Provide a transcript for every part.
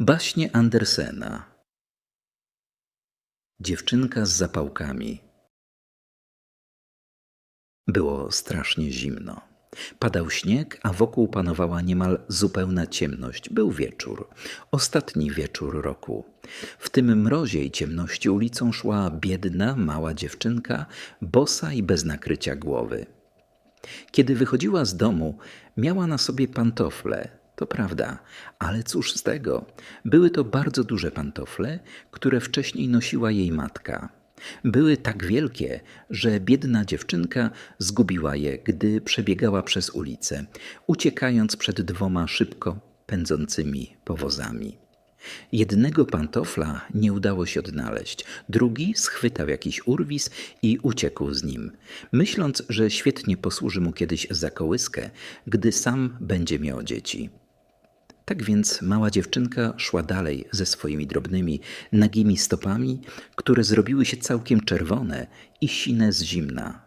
Baśnie Andersena Dziewczynka z zapałkami Było strasznie zimno. Padał śnieg, a wokół panowała niemal zupełna ciemność. Był wieczór, ostatni wieczór roku. W tym mrozie i ciemności ulicą szła biedna, mała dziewczynka, bosa i bez nakrycia głowy. Kiedy wychodziła z domu, miała na sobie pantofle, to prawda, ale cóż z tego? Były to bardzo duże pantofle, które wcześniej nosiła jej matka. Były tak wielkie, że biedna dziewczynka zgubiła je, gdy przebiegała przez ulicę, uciekając przed dwoma szybko pędzącymi powozami. Jednego pantofla nie udało się odnaleźć, drugi schwytał jakiś urwis i uciekł z nim, myśląc, że świetnie posłuży mu kiedyś za kołyskę, gdy sam będzie miał dzieci. Tak więc mała dziewczynka szła dalej ze swoimi drobnymi, nagimi stopami, które zrobiły się całkiem czerwone i sine z zimna.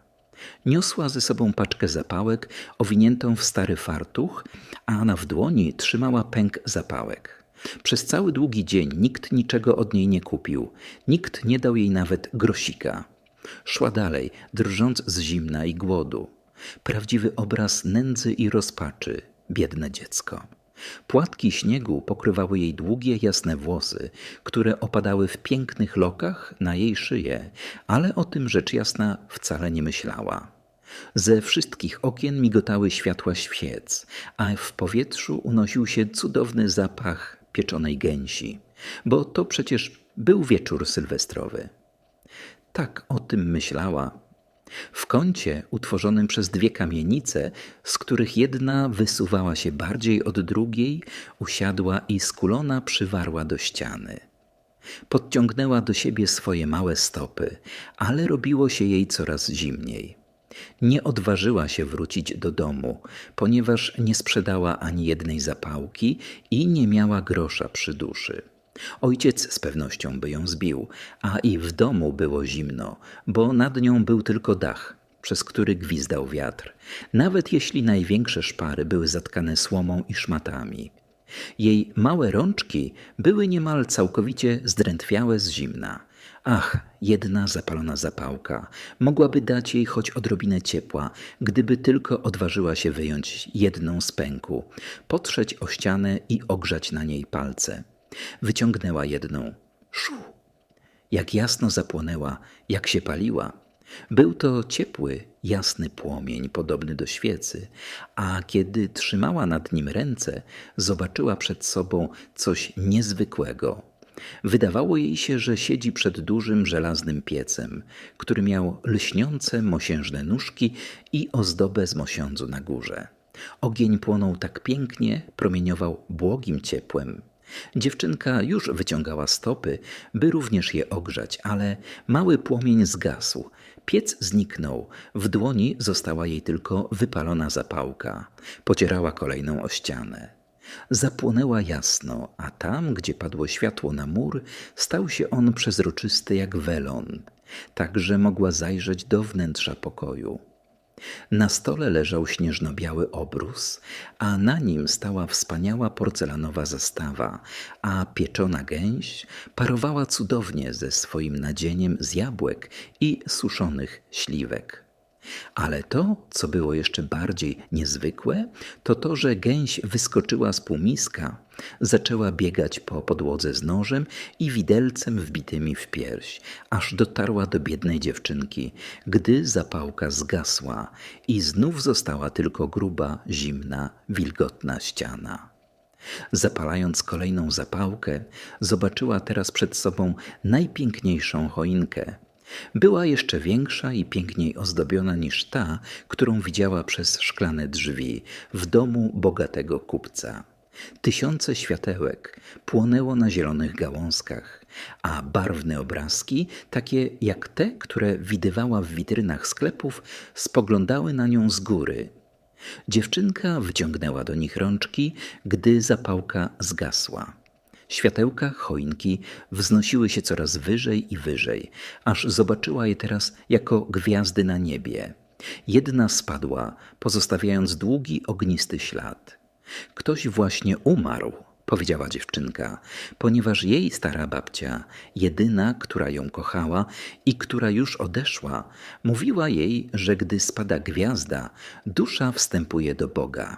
Niosła ze sobą paczkę zapałek owiniętą w stary fartuch, a na w dłoni trzymała pęk zapałek. Przez cały długi dzień nikt niczego od niej nie kupił, nikt nie dał jej nawet grosika. Szła dalej, drżąc z zimna i głodu. Prawdziwy obraz nędzy i rozpaczy, biedne dziecko. Płatki śniegu pokrywały jej długie, jasne włosy, które opadały w pięknych lokach na jej szyję, ale o tym rzecz jasna wcale nie myślała. Ze wszystkich okien migotały światła świec, a w powietrzu unosił się cudowny zapach pieczonej gęsi, bo to przecież był wieczór sylwestrowy. Tak o tym myślała, w kącie utworzonym przez dwie kamienice, z których jedna wysuwała się bardziej od drugiej, usiadła i skulona przywarła do ściany. Podciągnęła do siebie swoje małe stopy, ale robiło się jej coraz zimniej. Nie odważyła się wrócić do domu, ponieważ nie sprzedała ani jednej zapałki i nie miała grosza przy duszy. Ojciec z pewnością by ją zbił, a i w domu było zimno, bo nad nią był tylko dach, przez który gwizdał wiatr, nawet jeśli największe szpary były zatkane słomą i szmatami. Jej małe rączki były niemal całkowicie zdrętwiałe z zimna. Ach, jedna zapalona zapałka mogłaby dać jej choć odrobinę ciepła, gdyby tylko odważyła się wyjąć jedną z pęku, potrzeć o ścianę i ogrzać na niej palce. Wyciągnęła jedną. Szu! Jak jasno zapłonęła, jak się paliła. Był to ciepły, jasny płomień, podobny do świecy, a kiedy trzymała nad nim ręce, zobaczyła przed sobą coś niezwykłego. Wydawało jej się, że siedzi przed dużym żelaznym piecem, który miał lśniące mosiężne nóżki i ozdobę z mosiądzu na górze. Ogień płonął tak pięknie, promieniował błogim ciepłem. Dziewczynka już wyciągała stopy, by również je ogrzać, ale mały płomień zgasł. Piec zniknął, w dłoni została jej tylko wypalona zapałka. Pocierała kolejną o ścianę. Zapłonęła jasno, a tam, gdzie padło światło na mur, stał się on przezroczysty jak welon, tak że mogła zajrzeć do wnętrza pokoju. Na stole leżał śnieżno-biały obrus, a na nim stała wspaniała porcelanowa zastawa, a pieczona gęś parowała cudownie ze swoim nadzieniem z jabłek i suszonych śliwek. Ale to, co było jeszcze bardziej niezwykłe, to to, że gęś wyskoczyła z półmiska, zaczęła biegać po podłodze z nożem i widelcem wbitymi w pierś, aż dotarła do biednej dziewczynki, gdy zapałka zgasła i znów została tylko gruba, zimna, wilgotna ściana. Zapalając kolejną zapałkę, zobaczyła teraz przed sobą najpiękniejszą choinkę, była jeszcze większa i piękniej ozdobiona niż ta, którą widziała przez szklane drzwi w domu bogatego kupca. Tysiące światełek płonęło na zielonych gałązkach, a barwne obrazki, takie jak te, które widywała w witrynach sklepów, spoglądały na nią z góry. Dziewczynka wyciągnęła do nich rączki, gdy zapałka zgasła. Światełka choinki wznosiły się coraz wyżej i wyżej, aż zobaczyła je teraz jako gwiazdy na niebie. Jedna spadła, pozostawiając długi, ognisty ślad. Ktoś właśnie umarł, powiedziała dziewczynka, ponieważ jej stara babcia, jedyna, która ją kochała i która już odeszła, mówiła jej, że gdy spada gwiazda, dusza wstępuje do Boga.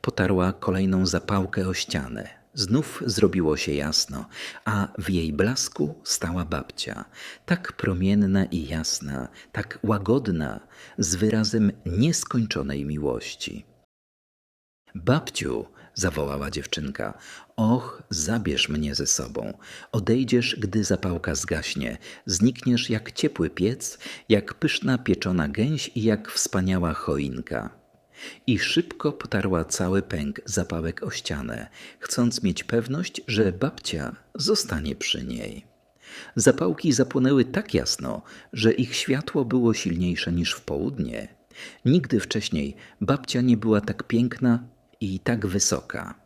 Potarła kolejną zapałkę o ścianę. Znów zrobiło się jasno, a w jej blasku stała babcia, tak promienna i jasna, tak łagodna, z wyrazem nieskończonej miłości. Babciu, zawołała dziewczynka, och, zabierz mnie ze sobą. Odejdziesz, gdy zapałka zgaśnie, znikniesz jak ciepły piec, jak pyszna pieczona gęś i jak wspaniała choinka. I szybko potarła cały pęk zapałek o ścianę, chcąc mieć pewność, że babcia zostanie przy niej. Zapałki zapłonęły tak jasno, że ich światło było silniejsze niż w południe. Nigdy wcześniej babcia nie była tak piękna i tak wysoka.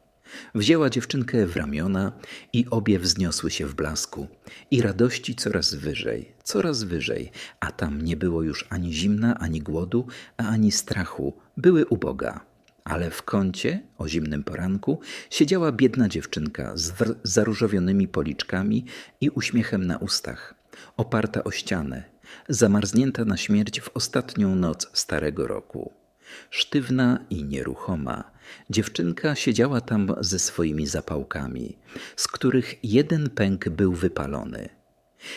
Wzięła dziewczynkę w ramiona i obie wzniosły się w blasku. I radości coraz wyżej, coraz wyżej, a tam nie było już ani zimna, ani głodu, a ani strachu, były uboga. Ale w kącie, o zimnym poranku, siedziała biedna dziewczynka z zaróżowionymi policzkami i uśmiechem na ustach, oparta o ścianę, zamarznięta na śmierć w ostatnią noc starego roku. Sztywna i nieruchoma, dziewczynka siedziała tam ze swoimi zapałkami, z których jeden pęk był wypalony.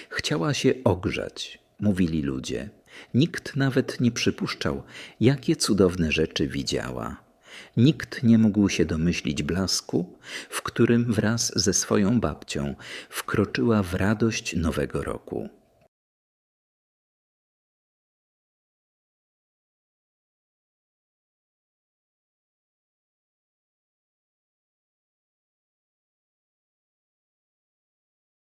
Chciała się ogrzać, mówili ludzie. Nikt nawet nie przypuszczał, jakie cudowne rzeczy widziała. Nikt nie mógł się domyślić blasku, w którym wraz ze swoją babcią wkroczyła w radość nowego roku.